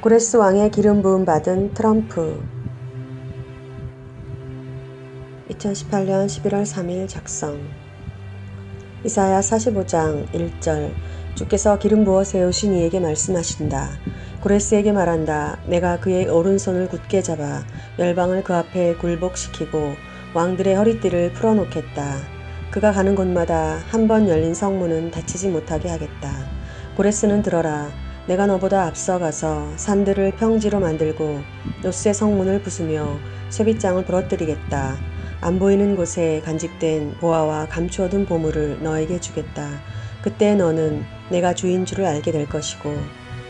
고레스 왕의 기름 부음 받은 트럼프 2018년 11월 3일 작성 이사야 45장 1절 주께서 기름 부어 세우신 이에게 말씀하신다. 고레스에게 말한다. 내가 그의 오른손을 굳게 잡아 열방을 그 앞에 굴복시키고 왕들의 허리띠를 풀어놓겠다. 그가 가는 곳마다 한 번 열린 성문은 닫히지 못하게 하겠다. 고레스는 들어라. 내가 너보다 앞서가서 산들을 평지로 만들고 요새 성문을 부수며 쇠빗장을 부러뜨리겠다. 안 보이는 곳에 간직된 보아와 감추어둔 보물을 너에게 주겠다. 그때 너는 내가 주인 줄을 알게 될 것이고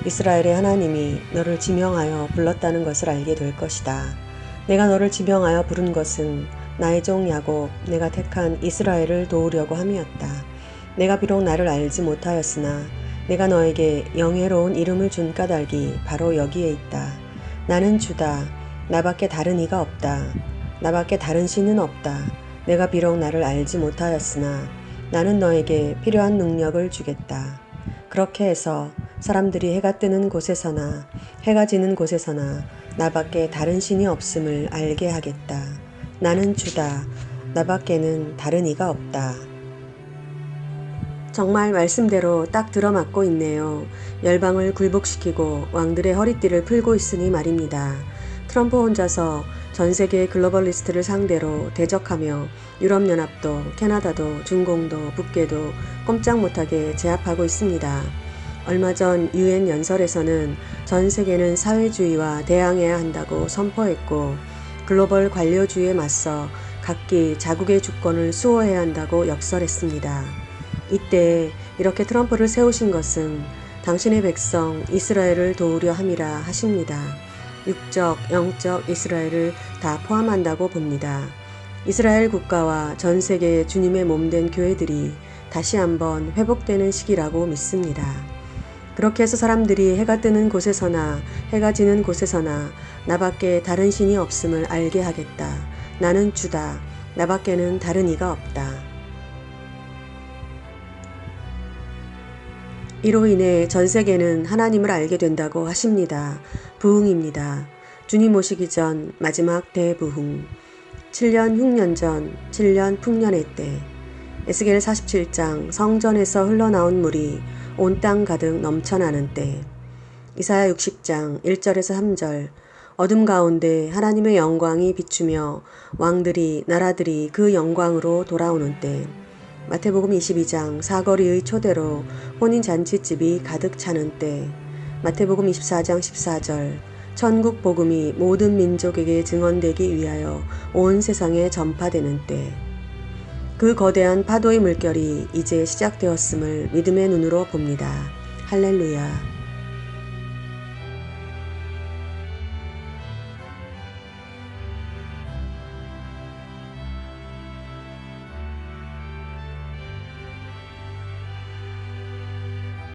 이스라엘의 하나님이 너를 지명하여 불렀다는 것을 알게 될 것이다. 내가 너를 지명하여 부른 것은 나의 종 야곱, 내가 택한 이스라엘을 도우려고 함이었다. 내가 비록 나를 알지 못하였으나 내가 너에게 영예로운 이름을 준 까닭이 바로 여기에 있다. 나는 주다. 나밖에 다른 이가 없다. 나밖에 다른 신은 없다. 내가 비록 나를 알지 못하였으나 나는 너에게 필요한 능력을 주겠다. 그렇게 해서 사람들이 해가 뜨는 곳에서나 해가 지는 곳에서나 나밖에 다른 신이 없음을 알게 하겠다. 나는 주다. 나밖에는 다른 이가 없다. 정말 말씀대로 딱 들어맞고 있네요. 열방을 굴복시키고 왕들의 허리띠를 풀고 있으니 말입니다. 트럼프 혼자서 전 세계 글로벌리스트를 상대로 대적하며 유럽연합도, 캐나다도, 중공도, 북계도 꼼짝 못하게 제압하고 있습니다. 얼마 전 유엔 연설에서는 전 세계는 사회주의와 대항해야 한다고 선포했고 글로벌 관료주의에 맞서 각기 자국의 주권을 수호해야 한다고 역설했습니다. 이때 이렇게 트럼프를 세우신 것은 당신의 백성 이스라엘을 도우려 함이라 하십니다. 육적, 영적 이스라엘을 다 포함한다고 봅니다. 이스라엘 국가와 전 세계 주님의 몸된 교회들이 다시 한번 회복되는 시기라고 믿습니다. 그렇게 해서 사람들이 해가 뜨는 곳에서나 해가 지는 곳에서나 나밖에 다른 신이 없음을 알게 하겠다. 나는 주다. 나밖에는 다른 이가 없다. 이로 인해 전 세계는 하나님을 알게 된다고 하십니다. 부흥입니다. 주님 오시기 전 마지막 대부흥. 7년 흉년 전, 7년 풍년의 때. 에스겔 47장 성전에서 흘러나온 물이 온 땅 가득 넘쳐나는 때. 이사야 60장 1절에서 3절. 어둠 가운데 하나님의 영광이 비추며 왕들이 나라들이 그 영광으로 돌아오는 때. 마태복음 22장 사거리의 초대로 혼인 잔치집이 가득 차는 때. 마태복음 24장 14절 천국 복음이 모든 민족에게 증언되기 위하여 온 세상에 전파되는 때. 그 거대한 파도의 물결이 이제 시작되었음을 믿음의 눈으로 봅니다. 할렐루야.